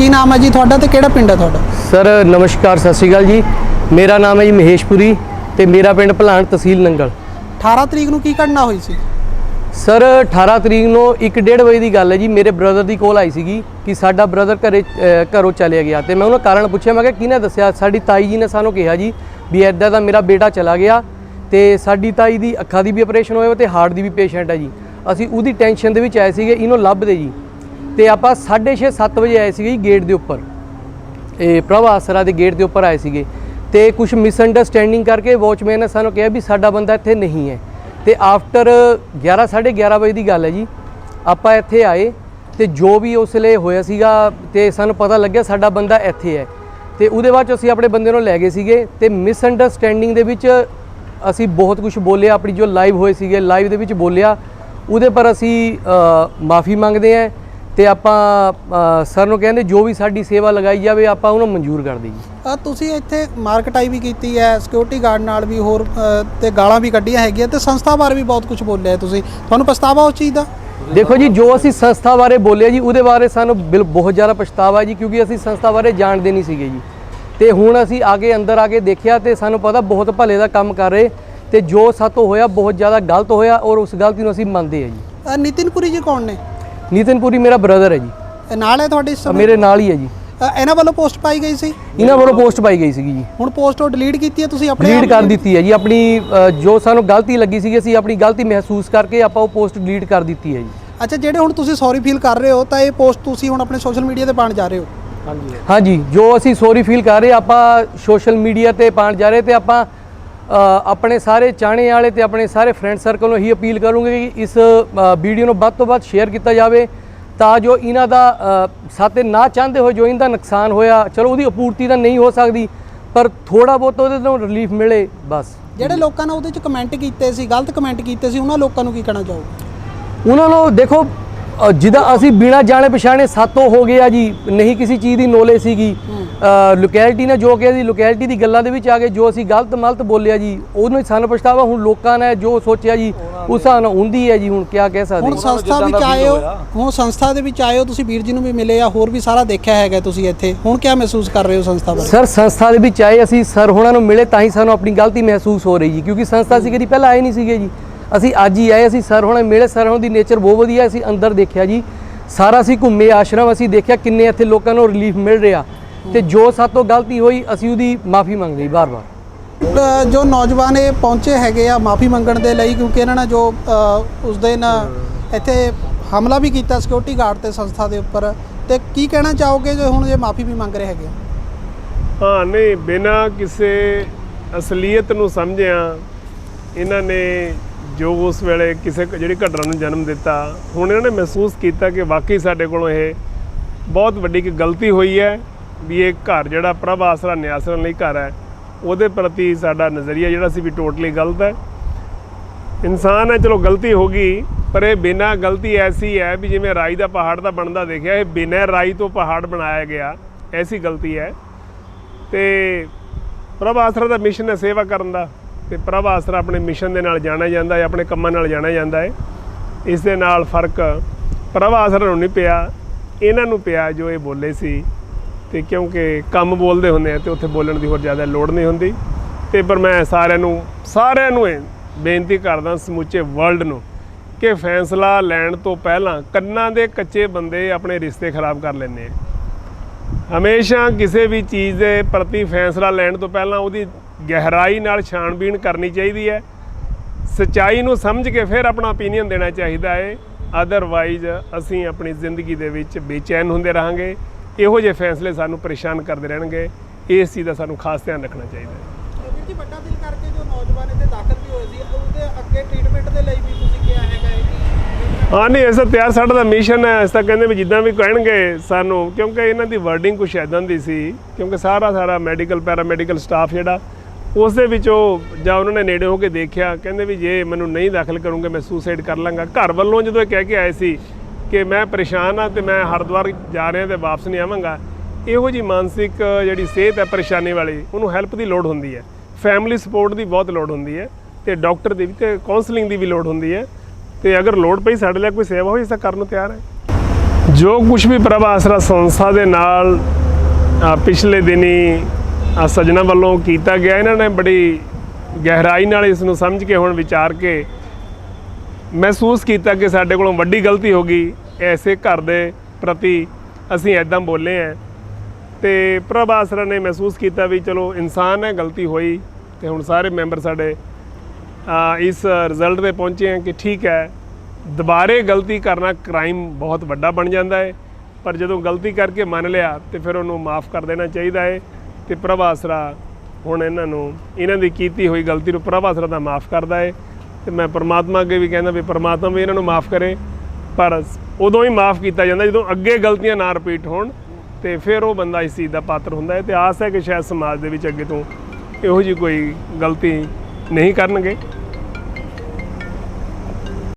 ਕੀ ਨਾਮ ਹੈ ਜੀ ਤੁਹਾਡਾ ਤੇ ਕਿਹੜਾ ਪਿੰਡ ਹੈ ਤੁਹਾਡਾ? ਸਰ ਨਮਸਕਾਰ ਸਤਿ ਸ਼੍ਰੀ ਅਕਾਲ ਜੀ। ਮੇਰਾ ਨਾਮ ਹੈ ਜੀ ਮਹੇਸ਼ਪੁਰੀ ਤੇ ਮੇਰਾ ਪਿੰਡ ਭਲਾਣ ਤਹਿਸੀਲ ਨੰਗਲ। 18 ਤਰੀਕ ਨੂੰ ਕੀ ਘਟਨਾ ਹੋਈ ਸੀ? ਸਰ 18 ਤਰੀਕ ਨੂੰ 1:30 ਵਜੇ ਦੀ ਗੱਲ ਹੈ ਜੀ। ਮੇਰੇ ਬ੍ਰਦਰ ਦੀ ਕੋਲ ਆਈ ਸੀਗੀ ਕਿ ਸਾਡਾ ਬ੍ਰਦਰ ਘਰੇ ਘਰੋਂ ਚਲਿਆ ਗਿਆ ਤੇ ਮੈਂ ਉਹਨਾਂ ਕਾਰਨ ਪੁੱਛਿਆ। ਮੈਂ ਕਿਹਾ ਕਿਹਨੇ ਦੱਸਿਆ? ਸਾਡੀ ਤਾਈ ਜੀ ਨੇ ਸਾਨੂੰ ਕਿਹਾ ਜੀ ਵੀ ਐਦਾਂ ਦਾ ਮੇਰਾ ਬੇਟਾ ਚਲਾ ਗਿਆ ਤੇ ਸਾਡੀ ਤਾਈ ਦੀ ਅੱਖਾਂ ਦੀ ਵੀ ਆਪਰੇਸ਼ਨ ਹੋਇਆ ਤੇ ਹਾਰਟ ਦੀ ਵੀ ਪੇਸ਼ੈਂਟ ਹੈ ਜੀ। ਅਸੀਂ ਉਹਦੀ ਟੈਨਸ਼ਨ ਦੇ ਵਿੱਚ ਆਏ ਸੀਗੇ ਇਹਨੂੰ ਲੱਭਦੇ ਜੀ। ਤੇ ਆਪਾਂ 6:30 7 ਵਜੇ ਆਏ ਸੀਗੇ ਜੀ ਗੇਟ ਦੇ ਉੱਪਰ। ਇਹ ਪ੍ਰਭ ਆਸਰਾ ਦੇ ਗੇਟ ਦੇ ਉੱਪਰ ਆਏ ਸੀਗੇ। ਤੇ ਕੁਝ ਮਿਸਅੰਡਰਸਟੈਂਡਿੰਗ ਕਰਕੇ ਵਾਚਮੈਨ ਨੇ ਸਾਨੂੰ ਕਿਹਾ ਵੀ ਸਾਡਾ ਬੰਦਾ ਇੱਥੇ ਨਹੀਂ ਹੈ। ਤੇ ਆਫਟਰ 11 11:30 ਵਜੇ ਦੀ ਗੱਲ ਹੈ ਜੀ, ਆਪਾਂ ਇੱਥੇ ਆਏ ਤੇ ਜੋ ਵੀ ਉਸ ਲਈ ਹੋਇਆ ਸੀਗਾ ਤੇ ਸਾਨੂੰ ਪਤਾ ਲੱਗਿਆ ਸਾਡਾ ਬੰਦਾ ਇੱਥੇ ਹੈ। ਤੇ ਉਹਦੇ ਬਾਅਦ 'ਚ ਅਸੀਂ ਆਪਣੇ ਬੰਦੇ ਨੂੰ ਲੈ ਗਏ ਸੀਗੇ ਤੇ ਮਿਸਅੰਡਰਸਟੈਂਡਿੰਗ ਦੇ ਵਿੱਚ ਅਸੀਂ ਬਹੁਤ ਕੁਝ ਬੋਲਿਆ, ਆਪਣੀ ਜੋ ਲਾਈਵ ਹੋਏ ਸੀਗੇ ਲਾਈਵ ਦੇ ਵਿੱਚ ਬੋਲਿਆ। ਉਹਦੇ ਪਰ ਅਸੀਂ ਮਾਫੀ ਮੰਗਦੇ ਹਾਂ ਤੇ ਆਪਾਂ ਸਰ ਨੂੰ ਕਹਿੰਦੇ ਜੋ ਵੀ ਸਾਡੀ ਸੇਵਾ ਲਗਾਈ ਜਾਵੇ ਆਪਾਂ ਉਹਨੂੰ ਮਨਜ਼ੂਰ ਕਰ ਦਈਏ। ਅ, ਤੁਸੀਂ ਇੱਥੇ ਮਾਰਕਟਾਈ ਵੀ ਕੀਤੀ ਹੈ ਸਿਕਿਉਰਿਟੀ ਗਾਰਡ ਨਾਲ ਵੀ ਹੋਰ ਅ, ਤੇ ਗਾਲਾਂ ਵੀ ਕੱਢੀਆਂ ਹੈਗੀਆਂ ਤੇ ਸੰਸਥਾ ਬਾਰੇ ਵੀ ਬਹੁਤ ਕੁਝ ਬੋਲਿਆ ਹੈ ਤੁਸੀਂ। ਤੁਹਾਨੂੰ ਪਛਤਾਵਾ ਉਸ ਚੀਜ਼ ਦਾ? ਦੇਖੋ ਜੀ ਜੋ ਅਸੀਂ ਸੰਸਥਾ ਬਾਰੇ ਬੋਲਿਆ ਜੀ ਉਹਦੇ ਬਾਰੇ ਸਾਨੂੰ ਬਿਲ ਬਹੁਤ ਜ਼ਿਆਦਾ ਪਛਤਾਵਾ ਹੈ ਜੀ ਕਿਉਂਕਿ ਅਸੀਂ ਸੰਸਥਾ ਬਾਰੇ ਜਾਣਦੇ ਨਹੀਂ ਸੀਗੇ ਜੀ। ਤੇ ਹੁਣ ਅਸੀਂ ਆਗੇ ਅੰਦਰ ਆ ਕੇ ਦੇਖਿਆ ਤੇ ਸਾਨੂੰ ਪਤਾ ਬਹੁਤ ਭਲੇ ਦਾ ਕੰਮ ਕਰ ਰਹੇ ਤੇ ਜੋ ਸਾਤੋਂ ਹੋਇਆ ਬਹੁਤ ਜ਼ਿਆਦਾ ਗਲਤ ਹੋਇਆ ਔਰ ਉਸ ਗਲਤੀ ਨੂੰ ਅਸੀਂ ਮੰਨਦੇ ਹਾਂ ਜੀ। ਅ, ਨਿਤਿਨ ਪੁਰੀ ਜੀ ਕੌਣ ਨੇ? ਨਿਤਿਨਪੁਰੀ ਮੇਰਾ ਬ੍ਰਦਰ ਹੈ ਜੀ। ਇਹ ਨਾਲ ਹੈ ਤੁਹਾਡੇ ਇਸ ਅ, ਸਮੇਂ? ਮੇਰੇ ਨਾਲ ਹੀ ਹੈ ਜੀ। ਅ, ਇਹਨਾਂ ਵੱਲੋਂ ਪੋਸਟ ਪਾਈ ਗਈ ਸੀ? ਇਹਨਾਂ ਵੱਲੋਂ ਪੋਸਟ ਪਾਈ ਗਈ ਸੀਗੀ ਜੀ। ਹੁਣ ਪੋਸਟ ਉਹ ਡਿਲੀਟ ਕੀਤੀ ਹੈ ਤੁਸੀਂ ਆਪਣੇ ਡਿਲੀਟ ਕਰ ਦਿੱਤੀ ਹੈ ਜੀ। ਆਪਣੀ ਅ, ਜੋ ਸਾਨੂੰ ਗਲਤੀ ਲੱਗੀ ਸੀਗੀ ਅਸੀਂ ਆਪਣੀ ਗਲਤੀ ਮਹਿਸੂਸ ਕਰਕੇ ਆਪਾਂ ਉਹ ਪੋਸਟ ਡਿਲੀਟ ਕਰ ਦਿੱਤੀ ਹੈ ਜੀ। ਅੱਛਾ ਜਿਹੜੇ ਹੁਣ ਤੁਸੀਂ ਸੌਰੀ ਫੀਲ ਕਰ ਰਹੇ ਹੋ ਤਾਂ ਇਹ ਪੋਸਟ ਤੁਸੀਂ ਹੁਣ ਆਪਣੇ ਸੋਸ਼ਲ ਮੀਡੀਆ ਤੇ ਪਾਉਣ ਜਾ ਰਹੇ ਹੋ? ਹਾਂਜੀ। ਜੋ ਅਸੀਂ ਸੌਰੀ ਫੀਲ ਕਰ ਰਹੇ ਆਪਾਂ ਸੋਸ਼ਲ ਮੀਡੀਆ ਤੇ ਪਾਣ ਜਾ ਰਹੇ ਤੇ ਆਪਾਂ ਆਪਣੇ ਸਾਰੇ ਚਾਹਣੇ ਵਾਲੇ ਤੇ ਆਪਣੇ ਸਾਰੇ ਫਰੈਂਡ ਸਰਕਲ ਨੂੰ ਹੀ ਅਪੀਲ ਕਰੂੰਗੇ ਕਿ ਇਸ ਵੀਡੀਓ ਨੂੰ ਵੱਧ ਤੋਂ ਵੱਧ ਸ਼ੇਅਰ ਕੀਤਾ ਜਾਵੇ ਤਾਂ ਜੋ ਇਹਨਾਂ ਦਾ ਸਾਤੇ ਨਾ ਚਾਹੁੰਦੇ ਹੋਏ ਜੋ ਇਹਨਾਂ ਦਾ ਨੁਕਸਾਨ ਹੋਇਆ ਚਲੋ ਉਹਦੀ ਅਪੂਰਤੀ ਤਾਂ ਨਹੀਂ ਹੋ ਸਕਦੀ ਪਰ ਥੋੜਾ ਬਹੁਤ ਉਹਦੇ ਤੋਂ ਰਿਲੀਫ ਮਿਲੇ ਬਸ। ਜਿਹੜੇ ਲੋਕਾਂ ਨੇ ਉਹਦੇ ਚ ਕਮੈਂਟ ਕੀਤੇ ਸੀ ਗਲਤ ਕਮੈਂਟ ਕੀਤੇ ਸੀ ਉਹਨਾਂ ਲੋਕਾਂ ਨੂੰ ਕੀ ਕਹਿਣਾ ਚਾਹੋਗੇ? ਉਹਨਾਂ ਨੂੰ ਦੇਖੋ ਜਿੱਦਾਂ ਅਸੀਂ ਬਿਨਾ ਜਾਣੇ ਪਛਾਣੇ ਸਾਤੋਂ ਹੋ ਗਿਆ ਜੀ ਨਹੀਂ ਕਿਸੇ ਚੀਜ਼ ਦੀ ਨੋਲੇਜ ਸੀਗੀ। ਲੋਕੈਲਿਟੀ ਨੇ ਜੋ ਕਿਹਾ ਸੀ ਲੋਕੈਲਿਟੀ ਦੀ ਗੱਲਾਂ ਦੇ ਵਿੱਚ ਆ ਕੇ ਜੋ ਅਸੀਂ ਗਲਤ ਮਲਤ ਬੋਲਿਆ ਜੀ ਉਹਨੂੰ ਸਾਨੂੰ ਪਛਤਾਵਾ ਹੁਣ ਲੋਕਾਂ ਨੇ ਜੋ ਸੋਚਿਆ ਜੀ ਉਸ ਹਿਸਾਬ ਨਾਲ ਹੁੰਦੀ ਹੈ ਜੀ ਹੁਣ ਕੀ ਕਹਿ ਸਕਦੇ ਹੁਣ ਜੀ। ਸੰਸਥਾ ਵਿੱਚ ਆਏ ਹੋ ਹੁਣ ਸੰਸਥਾ ਦੇ ਵਿੱਚ ਆਏ ਹੋ ਤੁਸੀਂ ਵੀਰ ਜੀ ਨੂੰ ਵੀ ਮਿਲੇ ਆ ਹੋਰ ਵੀ ਸਾਰਾ ਦੇਖਿਆ ਹੈਗਾ ਤੁਸੀਂ ਇੱਥੇ। ਹੁਣ ਕੀ ਮਹਿਸੂਸ ਕਰ ਰਹੇ ਹੋ ਸੰਸਥਾ ਬਾਰੇ? ਸਰ ਸੰਸਥਾ ਦੇ ਵਿੱਚ ਆਏ ਅਸੀਂ ਸਰ ਹੋਣਾ ਨੂੰ ਮਿਲੇ ਤਾਂ ਹੀ ਸਾਨੂੰ ਆਪਣੀ ਗਲਤੀ ਮਹਿਸੂਸ ਹੋ ਰਹੀ ਜੀ ਕਿਉਂਕਿ ਸੰਸਥਾ ਅਸੀਂ ਕਦੀ ਪਹਿਲਾਂ ਆਏ ਨਹੀਂ ਸੀਗੇ ਜੀ। ਅਸੀਂ ਅੱਜ ਹੀ ਆਏ ਅਸੀਂ ਸਰ ਹੋਣਾ ਮਿਲੇ ਸਰ ਹੋਣਾ ਦੀ ਨੇਚਰ ਬਹੁਤ ਵਧੀਆ ਅਸੀਂ ਅੰਦਰ ਦੇਖਿਆ ਜੀ। ਸਾਰਾ ਅਸੀਂ ਘੁੰਮੇ ਆਸ਼ਰਮ ਅਸੀਂ ਦੇਖਿਆ ਕਿੰਨੇ ਇੱਥੇ ਲੋਕਾਂ ਨੂੰ ਰਿਲੀਫ ਮਿਲ ਰਿਹਾ। ਤੇ ਜੋ ਸਾਤੋਂ ਗਲਤੀ ਹੋਈ ਅਸੀਂ ਉਹਦੀ ਮਾਫੀ ਮੰਗਦੇ ਬਾਰ-ਬਾਰ ਜੋ ਨੌਜਵਾਨ ਇਹ ਪਹੁੰਚੇ ਹੈਗੇ ਆ ਮਾਫੀ ਮੰਗਣ ਦੇ ਲਈ ਕਿਉਂਕਿ ਇਹਨਾਂ ਨੇ ਜੋ ਉਸ ਦਿਨ ਇੱਥੇ ਹਮਲਾ ਵੀ ਕੀਤਾ ਸਿਕਿਉਰਿਟੀ ਗਾਰਡ ਤੇ ਸੰਸਥਾ ਦੇ ਉੱਪਰ। ਤੇ ਕੀ ਕਹਿਣਾ ਚਾਹੋਗੇ ਜੋ ਹੁਣ ਇਹ ਮਾਫੀ ਵੀ ਮੰਗ ਰਹੇ ਹੈਗੇ ਆ? ਹਾਂ ਨਹੀਂ ਬਿਨਾਂ ਕਿਸੇ ਅਸਲੀਅਤ ਨੂੰ ਸਮਝਿਆ ਇਹਨਾਂ ਨੇ ਜੋ ਉਸ ਵੇਲੇ ਕਿਸੇ ਜਿਹੜੀ ਘਟਨਾ ਨੂੰ ਜਨਮ ਦਿੱਤਾ ਹੁਣ ਇਹਨਾਂ ਨੇ ਮਹਿਸੂਸ ਕੀਤਾ ਕਿ ਵਾਕਈ ਸਾਡੇ ਕੋਲੋਂ ਇਹ ਬਹੁਤ ਵੱਡੀ ਇੱਕ ਗਲਤੀ ਹੋਈ ਹੈ। ਵੀ ਇਹ ਘਰ ਜਿਹੜਾ ਪ੍ਰਭ ਆਸਰਾ ਨਿਆਸਰਨ ਲਈ ਘਰ ਹੈ, ਉਹਦੇ ਪ੍ਰਤੀ ਸਾਡਾ ਨਜ਼ਰੀਆ ਜਿਹੜਾ ਸੀ ਵੀ ਟੋਟਲੀ ਗਲਤ ਹੈ। ਇਨਸਾਨ ਹੈ, ਚਲੋ ਗਲਤੀ ਹੋ ਗਈ, ਪਰ ਇਹ ਬਿਨਾਂ ਗਲਤੀ ਐਸੀ ਹੈ ਵੀ ਜਿਵੇਂ ਰਾਈ ਦਾ ਪਹਾੜ ਦਾ ਬਣਦਾ ਦੇਖਿਆ, ਇਹ ਬਿਨਾਂ ਰਾਈ ਤੋਂ ਪਹਾੜ ਬਣਾਇਆ ਗਿਆ, ਐਸੀ ਗਲਤੀ ਹੈ। ਤੇ ਪ੍ਰਭ ਆਸਰਾ ਦਾ ਮਿਸ਼ਨ ਹੈ ਸੇਵਾ ਕਰਨ ਦਾ, ਤੇ ਪ੍ਰਭ ਆਸਰਾ ਆਪਣੇ ਮਿਸ਼ਨ ਦੇ ਨਾਲ ਜਾਣਿਆ ਜਾਂਦਾ ਹੈ, ਆਪਣੇ ਕੰਮਾਂ ਨਾਲ ਜਾਣਿਆ ਜਾਂਦਾ ਹੈ। ਇਸ ਦੇ ਨਾਲ ਫ਼ਰਕ ਪ੍ਰਭ ਆਸਰਾ ਨੂੰ ਨਹੀਂ ਪਿਆ, ਇਹਨਾਂ ਨੂੰ ਪਿਆ ਜੋ ਇਹ ਬੋਲੇ ਸੀ ਤੇ ਕਿਉਂਕਿ ਕੰਮ ਬੋਲਦੇ ਹੁੰਦੇ ਆ ਤੇ ਉੱਥੇ ਬੋਲਣ ਦੀ ਹੋਰ ਜ਼ਿਆਦਾ ਲੋੜ ਨਹੀਂ ਹੁੰਦੀ। ਤੇ ਪਰ ਮੈਂ ਸਾਰਿਆਂ ਨੂੰ ਸਾਰਿਆਂ ਨੂੰ ਇਹ ਬੇਨਤੀ ਕਰਦਾ ਸਮੁੱਚੇ ਵਰਲਡ ਨੂੰ ਕਿ ਫੈਸਲਾ ਲੈਣ ਤੋਂ ਪਹਿਲਾਂ ਕੰਨਾਂ ਦੇ ਕੱਚੇ ਬੰਦੇ ਆਪਣੇ ਰਿਸ਼ਤੇ ਖਰਾਬ ਕਰ ਲੈਂਦੇ ਆ। ਹਮੇਸ਼ਾ ਕਿਸੇ ਵੀ ਚੀਜ਼ ਦੇ ਪ੍ਰਤੀ ਫੈਸਲਾ ਲੈਣ ਤੋਂ ਪਹਿਲਾਂ ਉਹਦੀ ਗਹਿਰਾਈ ਨਾਲ ਛਾਣਬੀਣ ਕਰਨੀ ਚਾਹੀਦੀ ਹੈ। ਸਚਾਈ ਨੂੰ ਸਮਝ ਕੇ ਫਿਰ ਆਪਣਾ opinion ਦੇਣਾ ਚਾਹੀਦਾ ਹੈ। ਅਦਰਵਾਈਜ਼ ਅਸੀਂ ਆਪਣੀ ਜ਼ਿੰਦਗੀ ਦੇ ਵਿੱਚ ਬੇਚੈਨ ਹੁੰਦੇ ਰਹਾਂਗੇ। ਇਹੋ ਜਿਹੇ ਫੈਸਲੇ ਸਾਨੂੰ ਪਰੇਸ਼ਾਨ ਕਰਦੇ ਰਹਿਣਗੇ। ਇਸ ਚੀਜ਼ ਦਾ ਸਾਨੂੰ ਖਾਸ ਧਿਆਨ ਰੱਖਣਾ ਚਾਹੀਦਾ ਹੈ। ਵੀਰ ਜੀ ਵੱਡਾ ਦਿਲ ਕਰਕੇ ਜੋ ਨੌਜਵਾਨ ਇੱਥੇ ਦਾਖਲ ਵੀ ਹੋਏ ਸੀ ਉਹਦੇ ਅੱਗੇ ਟ੍ਰੀਟਮੈਂਟ ਦੇ ਲਈ ਵੀ ਤੁਸੀਂ ਕਿਹਾ ਹੈਗਾ ਹੈ ਕਿ ਹਾਂ ਨਹੀਂ ਐਸਾ ਤਿਆਰ ਸਾਡਾ ਦਾ ਮਿਸ਼ਨ ਹੈ। ਤਾਂ ਕਹਿੰਦੇ ਵੀ ਜਿੱਦਾਂ ਵੀ ਕਹਿਣਗੇ ਸਾਨੂੰ ਕਿਉਂਕਿ ਇਹਨਾਂ ਦੀ ਵਰਡਿੰਗ ਕੁਛ ਐਦਾਂ ਦੀ ਸੀ ਕਿਉਂਕਿ ਸਾਰਾ ਸਾਰਾ ਮੈਡੀਕਲ ਪੈਰਾਮੈਡੀਕਲ ਸਟਾਫ ਜਿਹੜਾ ਉਸ ਦੇ ਵਿੱਚ ਉਹ ਜਾਂ ਉਹਨਾਂ ਨੇ ਨੇੜੇ ਹੋ ਕੇ ਦੇਖਿਆ ਕਹਿੰਦੇ ਵੀ ਜੇ ਮੈਨੂੰ ਨਹੀਂ ਦਾਖਲ ਕਰੂੰਗੇ ਮੈਂ ਸੁਸਾਈਡ ਕਰ ਲਾਂਗਾ। ਘਰ ਵੱਲੋਂ ਜਦੋਂ ਇਹ ਕਹਿ ਕੇ ਆਏ ਸੀ ਕਿ ਮੈਂ ਪਰੇਸ਼ਾਨ ਆ ਤੇ ਮੈਂ ਹਰਿਦੁਆਰ ਜਾ ਰਿਹਾ ਤੇ ਵਾਪਸ ਨਹੀਂ ਆਵਾਂਗਾ। ਇਹੋ ਜੀ ਮਾਨਸਿਕ ਜਿਹੜੀ ਸਿਹਤ ਹੈ ਪਰੇਸ਼ਾਨੀ ਵਾਲੀ ਉਹਨੂੰ ਹੈਲਪ ਦੀ ਲੋੜ ਹੁੰਦੀ ਹੈ। ਫੈਮਿਲੀ ਸਪੋਰਟ ਦੀ ਬਹੁਤ ਲੋੜ ਹੁੰਦੀ ਹੈ ਤੇ ਡਾਕਟਰ ਦੀ ਵੀ ਤੇ ਕਾਉਂਸਲਿੰਗ ਦੀ ਵੀ ਲੋੜ ਹੁੰਦੀ ਹੈ। ਤੇ ਅਗਰ ਲੋੜ ਪਈ ਸਾਡੇ ਲਈ ਕੋਈ ਸੇਵਾ ਹੋਈ ਤਾਂ ਕਰਨ ਨੂੰ ਤਿਆਰ ਹੈ। ਜੋ ਕੁਝ ਵੀ ਪ੍ਰਭ ਆਸਰਾ ਸੰਸਥਾ ਦੇ ਨਾਲ ਪਿਛਲੇ ਦਿਨੀ ਅ, ਵੱਲੋਂ ਕੀਤਾ ਗਿਆ ਇਹਨਾਂ ਨੇ ਬੜੀ ਗਹਿਰਾਈ ਨਾਲ ਇਸ ਨੂੰ ਸਮਝ ਕੇ ਹੁਣ ਵਿਚਾਰ ਕੇ ਮਹਿਸੂਸ ਕੀਤਾ ਕਿ ਸਾਡੇ ਕੋਲੋਂ ਵੱਡੀ ਗਲਤੀ ਹੋ ਗਈ, ਐਸੇ ਘਰ ਦੇ ਪ੍ਰਤੀ ਅਸੀਂ ਐਦਾਂ ਬੋਲੇ ਆ ਤੇ ਪ੍ਰਭ ਆਸਰਾ ਨੇ ਮਹਿਸੂਸ ਕੀਤਾ ਵੀ ਚਲੋ ਇਨਸਾਨ ਹੈ, ਗਲਤੀ ਹੋਈ ਤੇ ਹੁਣ ਸਾਰੇ ਮੈਂਬਰ ਸਾਡੇ ਇਸ ਰਿਜ਼ਲਟ ਤੇ ਪਹੁੰਚੇ ਆ ਕਿ ਠੀਕ ਹੈ। ਦੁਬਾਰੇ ਗਲਤੀ ਕਰਨਾ ਕ੍ਰਾਈਮ ਬਹੁਤ ਵੱਡਾ ਬਣ ਜਾਂਦਾ ਹੈ, ਪਰ ਜਦੋਂ ਗਲਤੀ ਕਰਕੇ ਮੰਨ ਲਿਆ ਤੇ ਫਿਰ ਉਹਨੂੰ ਮਾਫ ਕਰ ਦੇਣਾ ਚਾਹੀਦਾ ਹੈ ਤੇ ਪ੍ਰਭ ਆਸਰਾ ਹੁਣ ਇਹਨਾਂ ਨੂੰ, ਇਹਨਾਂ ਦੀ ਕੀਤੀ ਹੋਈ ਗਲਤੀ ਨੂੰ ਪ੍ਰਭ ਆਸਰਾ ਦਾ ਮਾਫ ਕਰਦਾ ਹੈ। ਤੇ ਮੈਂ ਪਰਮਾਤਮਾ ਅੱਗੇ ਵੀ ਕਹਿੰਦਾ ਵੀ ਪਰਮਾਤਮਾ ਵੀ ਇਹਨਾਂ ਨੂੰ ਮਾਫ ਕਰੇ। ਪਰ ਉਦੋਂ ਹੀ ਮਾਫ ਕੀਤਾ ਜਾਂਦਾ, ਜਦੋਂ ਅੱਗੇ ਗਲਤੀਆਂ ਨਾ ਰਿਪੀਟ ਹੋਣ ਤੇ ਫਿਰ ਉਹ ਬੰਦਾ ਇਸ ਚੀਜ਼ ਦਾ ਪਾਤਰ ਹੁੰਦਾ ਹੈ। ਤੇ ਆਸ ਹੈ ਕਿ ਸ਼ਾਇਦ ਸਮਾਜ ਦੇ ਵਿੱਚ ਅੱਗੇ ਤੋਂ ਇਹੋ ਜਿਹੀ ਕੋਈ ਗਲਤੀ ਨਹੀਂ ਕਰਨਗੇ।